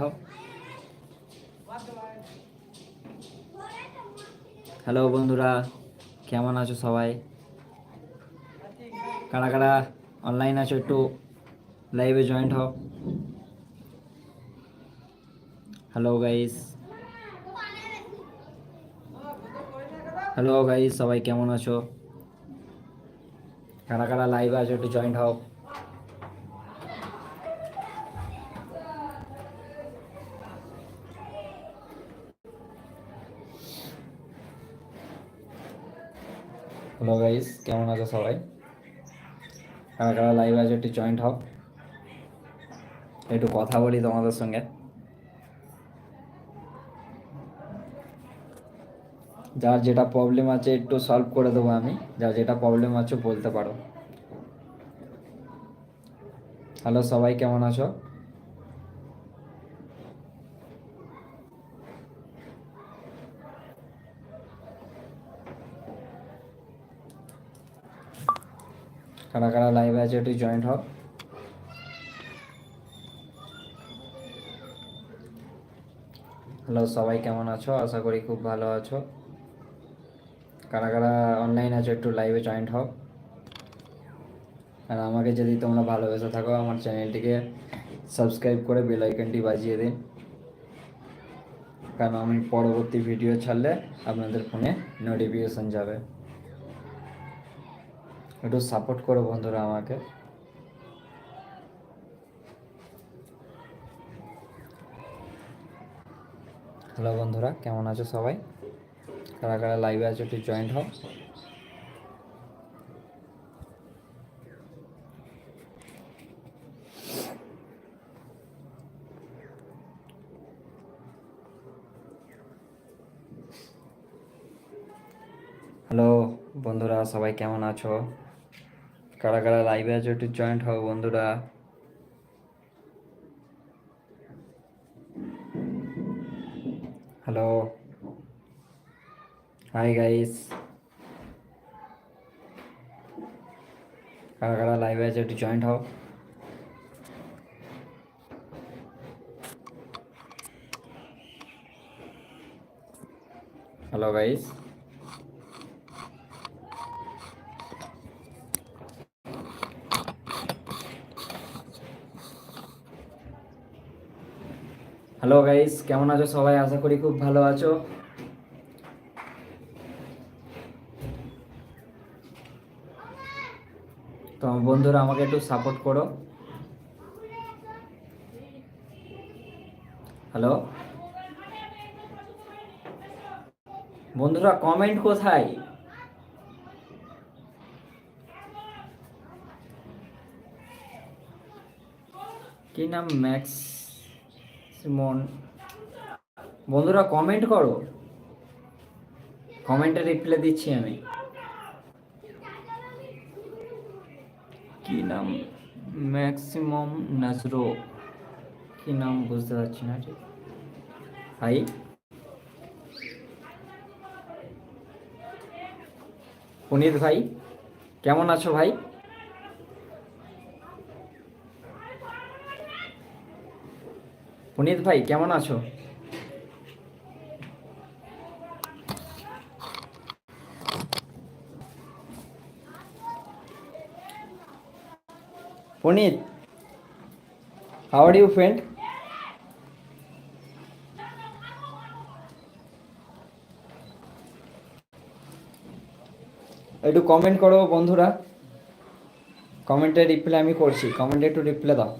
হও হ্যালো বন্ধুরা, কেমন আছো সবাই? কারা কারা অনলাইন আছো একটু লাইভে জয়েন্ট হও। হ্যালো গাইস হ্যালো গাইস সবাই কেমন আছো? কারা কারা লাইভে আছো একটু জয়েন্ট হও। হ্যালো গাইস, কেমন আছো সবাই? কারা কারা লাইভ আছে একটু জয়েন্ট হও। একটু কথা বলি তোমাদের সঙ্গে। যার যেটা প্রবলেম আছে একটু সলভ করে দেবো আমি। যার যেটা প্রবলেম আছে বলতে পারো। হ্যালো সবাই, কেমন আছো? কারা কারা লাইভে আছে একটু জয়েন্ট হও। হ্যালো সবাই কেমন আছো? আশা করি খুব ভালো আছো। কারা কারা অনলাইন আছো একটু লাইভে জয়েন্ট হও। আর আমাকে যদি তোমরা ভালোবেসে থাকো, আমার চ্যানেলটিকে সাবস্ক্রাইব করে বেল আইকনটি বাজিয়ে দিন। কারণ আমি পরবর্তী ভিডিও ছাড়লে আপনাদের ফোনে নোটিফিকেশান যাবে। একটু সাপোর্ট করো বন্ধুরা আমাকে। হ্যালো বন্ধুরা, কেমন আছো সবাই? কারা কারা লাইভে আছো একটু জয়েন্ট হও। হ্যালো বন্ধুরা, সবাই কেমন আছো? কারা কারা লাইভে আছো একটু জয়েন্ট হও বন্ধুরা। হ্যালো হাই গাইস কারা কারা লাইভে আছে একটু জয়েন্ট হও। হ্যালো গাইস হ্যালো গাইস কেমন আছো সবাই? আশা করি খুব ভালো আছো। তো বন্ধুরা, আমাকে একটু সাপোর্ট করো। হ্যালো বন্ধুরা কমেন্ট কোথায়? কি নাম ম্যাক্স সিমন। বন্ধুরা কমেন্ট করো। কমেন্টে রিপ্লাই দিচ্ছি আমি। কি নাম? ম্যাক্সিমাম নাজরো কি নাম বুঝতে পারছি না ঠিক। হাই। পুনিত ভাই কেমন আছো ভাই? পুনিত ভাই, কেমন আছো? Punit how are you friend একটু কমেন্ট করো বন্ধুরা। কমেন্টে রিপ্লাই আমি করছি কমেন্টে একটু রিপ্লাই দাও।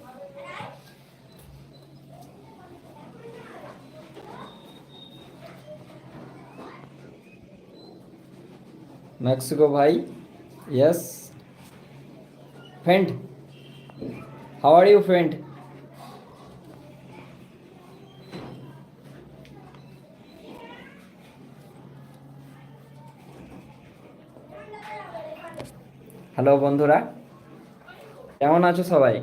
মেক্সিকো ভাই yes friend how are you friend hello বন্ধুরা। কেমন আছো সবাই?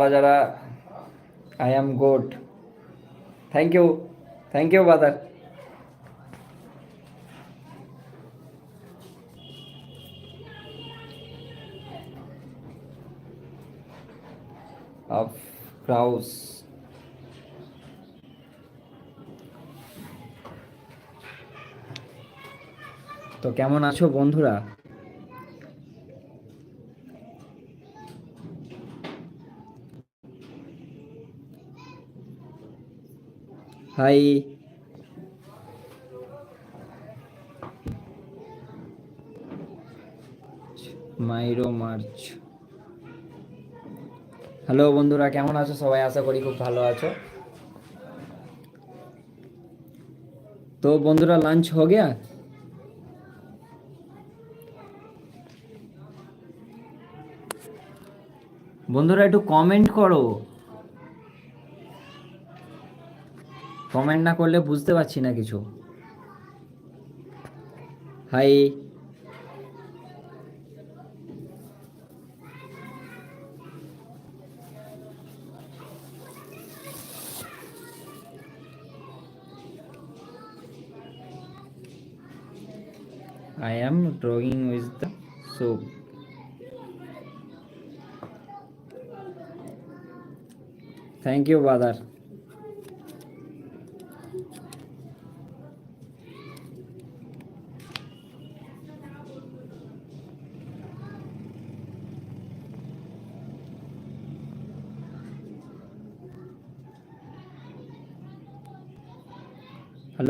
যারা যারা I am good thank you thank you Badar of crows. তো কেমন আছো বন্ধুরা? হাই মাইরো মার্চ হ্যালো বন্ধুরা, কেমন আছো? সবাই আশা করি খুব ভালো আছো। তো বন্ধুরা লাঞ্চ হো গিয়া? বন্ধুরা, একটু কমেন্ট করো। কমেন্ট না করলে বুঝতে পারছি না কিছু hi I am drawing with the soap. Thank you, Badar.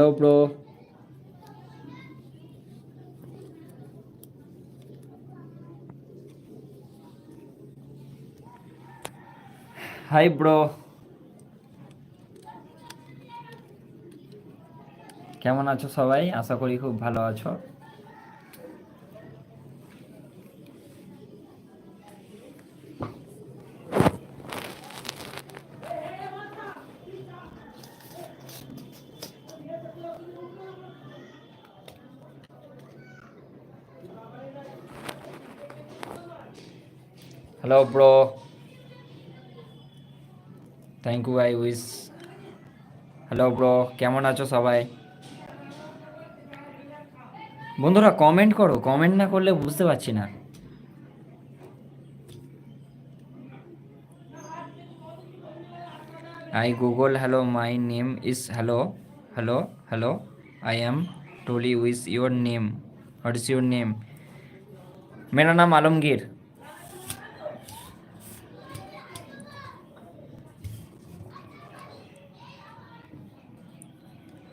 Hello, bro. Hi bro কেমন আছো সবাই? আশা করি খুব ভালো আছো। hello bro. Thank you I wish hello bro কেমন আছো সবাই? বন্ধুরা কমেন্ট করো। কমেন্ট না করলে বুঝতে পারছি না। I Google hello my name is hello hello hello I am Tolly wish your name what is your name মেরা নাম আলমগীর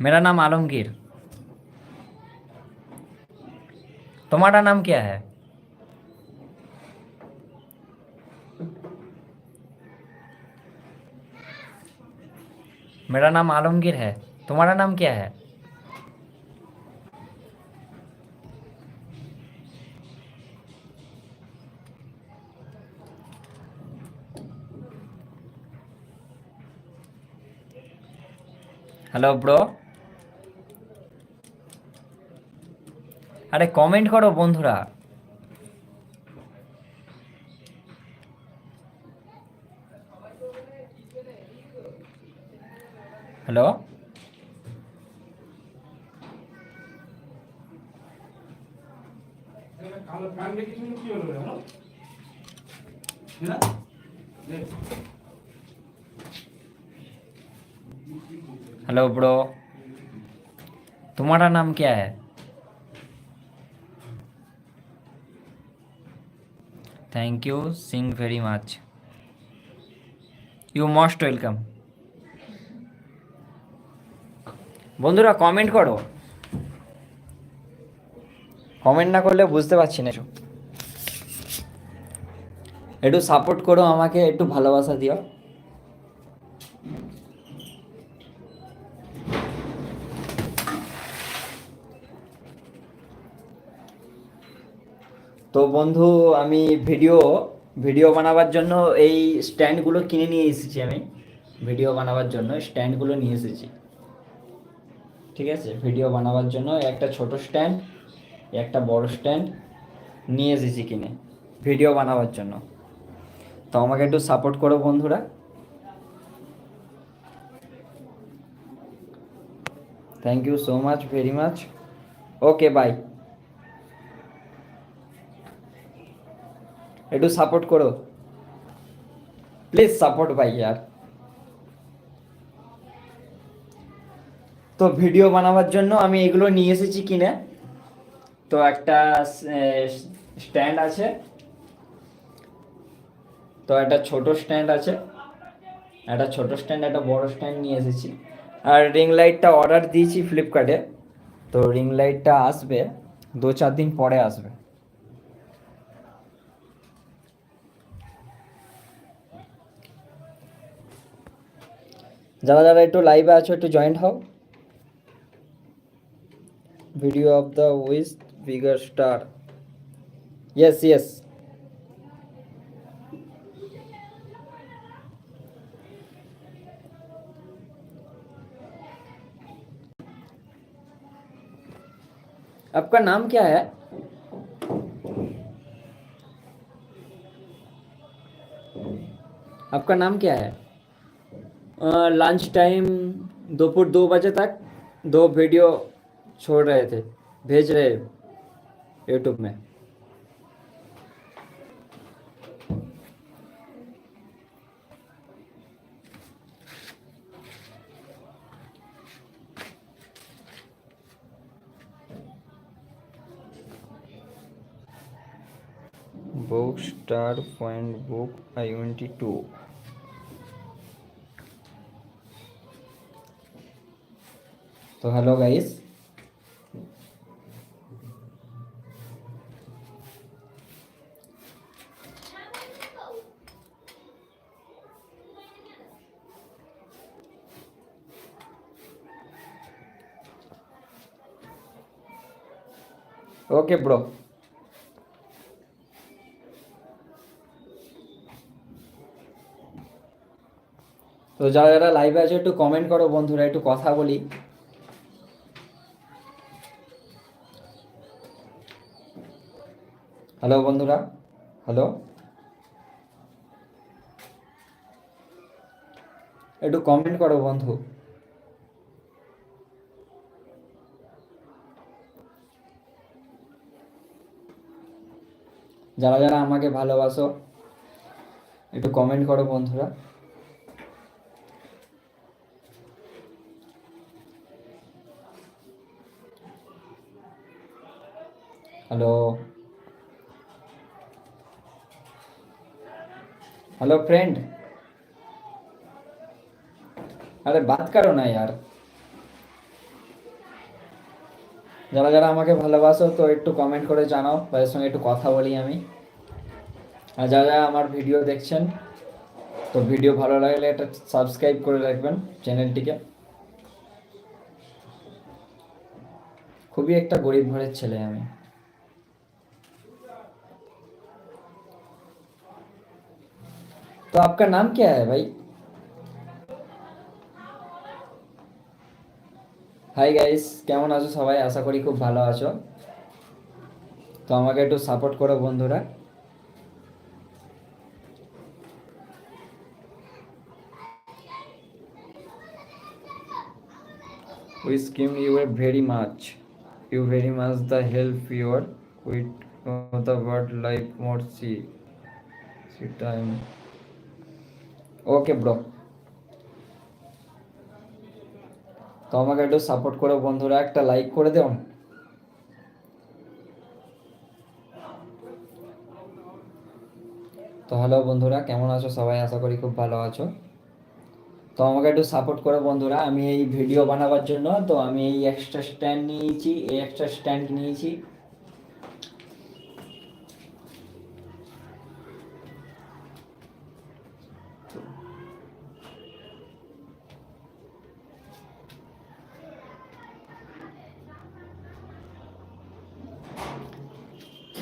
मेरा नाम आलमगीर। तुम्हारा नाम क्या है? मेरा नाम आलमगीर है। तुम्हारा नाम क्या है? हेलो ब्रो আরে কমেন্ট করো বন্ধুরা হ্যালো কালো প্যান্ট দেখেছিল কি হলো রে আমার? হ্যাঁ? দেখ। हेलो ब्रो तुम्हारा नाम क्या है Thank you sing very much you most welcome বন্ধুরা কমেন্ট করো। কমেন্ট না করলে বুঝতে পারছি না। একটু সাপোর্ট করো আমাকে, একটু ভালোবাসা দিও। তো বন্ধু, আমি ভিডিও ভিডিও বানাবার জন্য এই স্ট্যান্ডগুলো কিনে নিয়ে এসেছি আমি। ভিডিও বানাবার জন্য স্ট্যান্ডগুলো নিয়ে এসেছি। ঠিক আছে? ভিডিও বানাবার জন্য একটা ছোট স্ট্যান্ড একটা বড় স্ট্যান্ড নিয়ে এসেছি কিনে ভিডিও বানাবার জন্য। তো আমাকে একটু সাপোর্ট করো বন্ধুরা। Thank you so much very much okay bye একটু সাপোর্ট করো। প্লিজ সাপোর্ট ভাই यार তো ভিডিও বানাবার জন্য আমি এগুলো নিয়ে এসেছি কিনে। তো একটা স্ট্যান্ড আছে। তো একটা ছোট স্ট্যান্ড আছে। একটা ছোট স্ট্যান্ড একটা বড় স্ট্যান্ড নিয়ে এসেছি। আর রিং লাইটটা অর্ডার দিয়েছি ফ্লিপকার্টে তো রিং লাইটটা আসবে। দু চার দিন পরে আসবে। যারা যারা একটু লাইভে আছো একটু জয়েন্ট হও video of the wish bigger star yes yes आपका नाम क्या है आपका नाम क्या है लंच टाइम दोपहर दो बजे तक दो वीडियो छोड़ रहे थे, भेज रहे यूट्यूब में। Book star point book two তো হ্যালো গাইস। ওকে ব্রো তো যারা যারা লাইভে আছে, একটু কমেন্ট করো বন্ধুরা, একটু কথা বলি। হ্যালো বন্ধুরা, হ্যালো। একটু কমেন্ট করো বন্ধু। যারা যারা আমাকে ভালোবাসো, একটু কমেন্ট করো বন্ধুরা। हेलो हेलो फ्रेंड আরে বাত করো না यार যারা যারা আমাকে ভালোবাসো তো একটু কমেন্ট করে জানাও তাদের সঙ্গে একটু কথা বলি আমি আর যারা যারা আমার ভিডিও দেখছেন তো ভিডিও ভালো লাগলে একটা সাবস্ক্রাইব করে রাখবেন চ্যানেলটিকে খুবই একটা গরিব ঘরের ছেলে আমি तो आपका नाम क्या है भाई হাই গাইস কেমন আছো সবাই আশা করি খুব ভালো আছো তো আমাকে একটু সাপোর্ট করো বন্ধুরা we scheme you very much you very much the help your with uh, the word life more see see time okay bro তো আমাকে একটু সাপোর্ট করো, বন্ধুরা। একটা লাইক করে দেও। তো হ্যালো বন্ধুরা, কেমন আছো সবাই? আশা করি খুব ভালো আছো। তো আমাকে একটু সাপোর্ট করো, বন্ধুরা। আমি এই ভিডিও বানাবার জন্য, তো আমি এই এক্সট্রা স্ট্যান্ড নিয়েছি, এই এক্সট্রা স্ট্যান্ড নিয়েছি।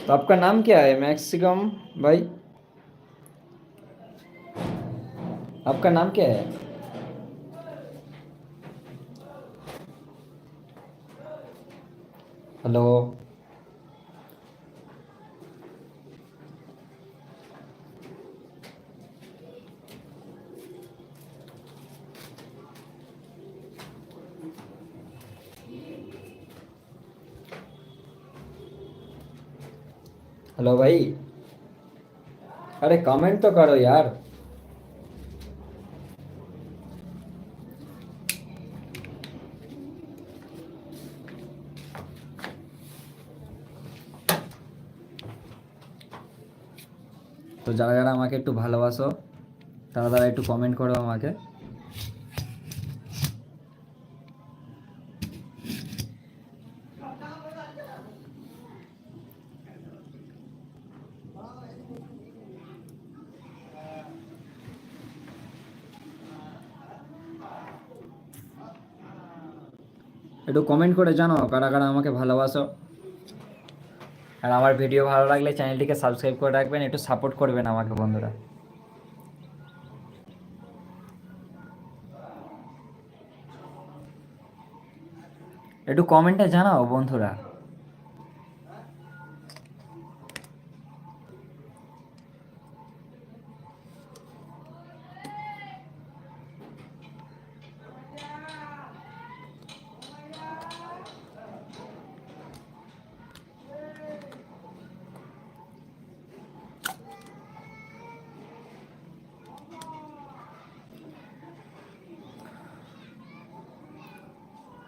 तो आपका नाम क्या है मैक्सिकम भाई? आपका नाम क्या है? हेलो हेलो भाई अरे कमेंट तो करो यार তো যারা যারা আমাকে একটু ভালোবাসো তারা তারা একটু কমেন্ট করো আমাকে একটু কমেন্ট করে জানো কারা কারা আমাকে ভালোবাসো। আর আমার ভিডিও ভালো লাগলে চ্যানেলটিকে সাবস্ক্রাইব করে রাখবেন, একটু সাপোর্ট করবেন আমাকে বন্ধুরা। একটু কমেন্টে জানাও বন্ধুরা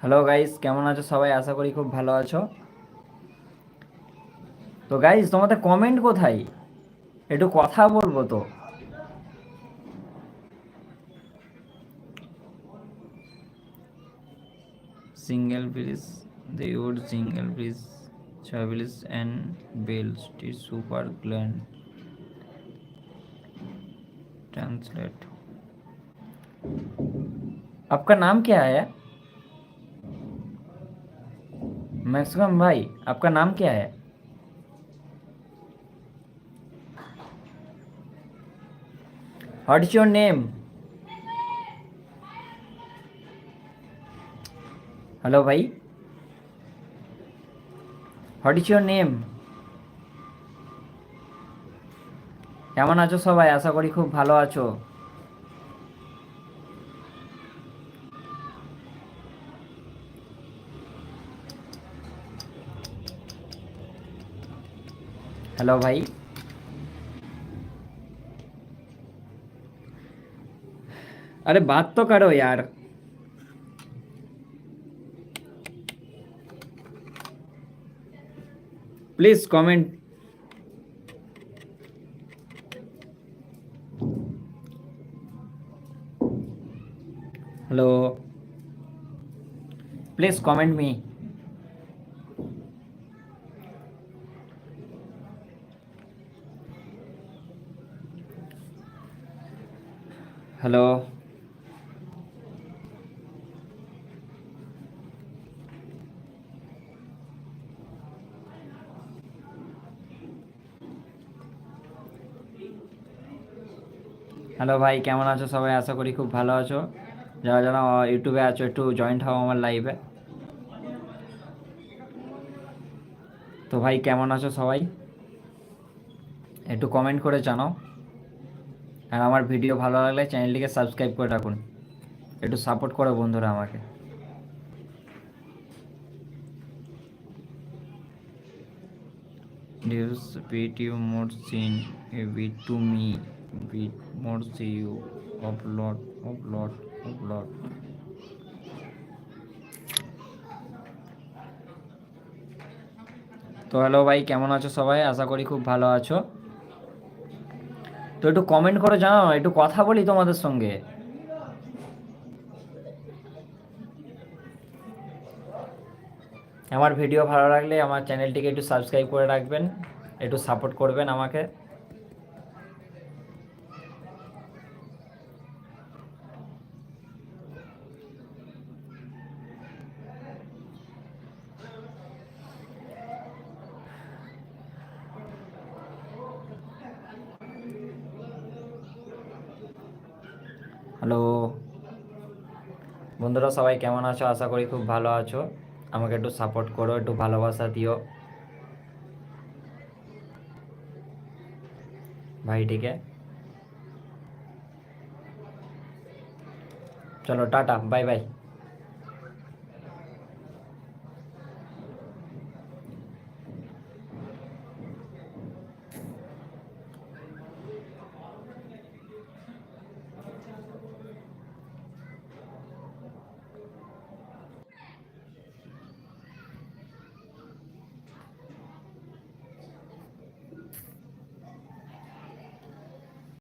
হ্যালো গাইস কেমন আছো সবাই আশা করি খুব ভালো আছো তো গাইস তোমাদের কমেন্ট কোথায় একটু কথা বলবো তো single bridge the wood single bridge chavils and bells to super gland translate आपका नाम क्या है मैक्सिमम भाई आपका नाम क्या है What is your name? Hello, ভাই হোয়াট ইজ ইউর নেম কেমন আছো সবাই আশা করি খুব ভালো আছো हेलो भाई। अरे बात तो करो यार। Please comment hello please comment me hello hello ভাই, কেমন আছো সবাই? আশা করি খুব ভালো আছো। যারা যারা ইউটিউবে আছো, একটু জয়েন্ট হও আমার লাইভে তো ভাই, কেমন আছো সবাই? একটু কমেন্ট করে জানাও। আর আমার ভিডিও ভালো লাগলে চ্যানেলটিকে সাবস্ক্রাইব করে রাখুন। একটু সাপোর্ট করো বন্ধুরা আমাকে। This video more seen a bit to me, bit more see you upload, upload, upload. তো হ্যালো ভাই কেমন আছো সবাই? আশা করি খুব ভালো আছো। তো একটু কমেন্ট করে জানাও একটু কথা বলি তোমাদের সঙ্গে। আমার ভিডিও ভালো লাগলে আমার চ্যানেলটিকে একটু সাবস্ক্রাইব করে রাখবেন, একটু সাপোর্ট করবেন আমাকে হ্যালো বন্ধুরা, সবাই কেমন আছো? আশা করি খুব ভালো আছো। আমাকে একটু সাপোর্ট করো, একটু ভালোবাসা দিও। ভাইটিকে। চলো, টাটা বাই বাই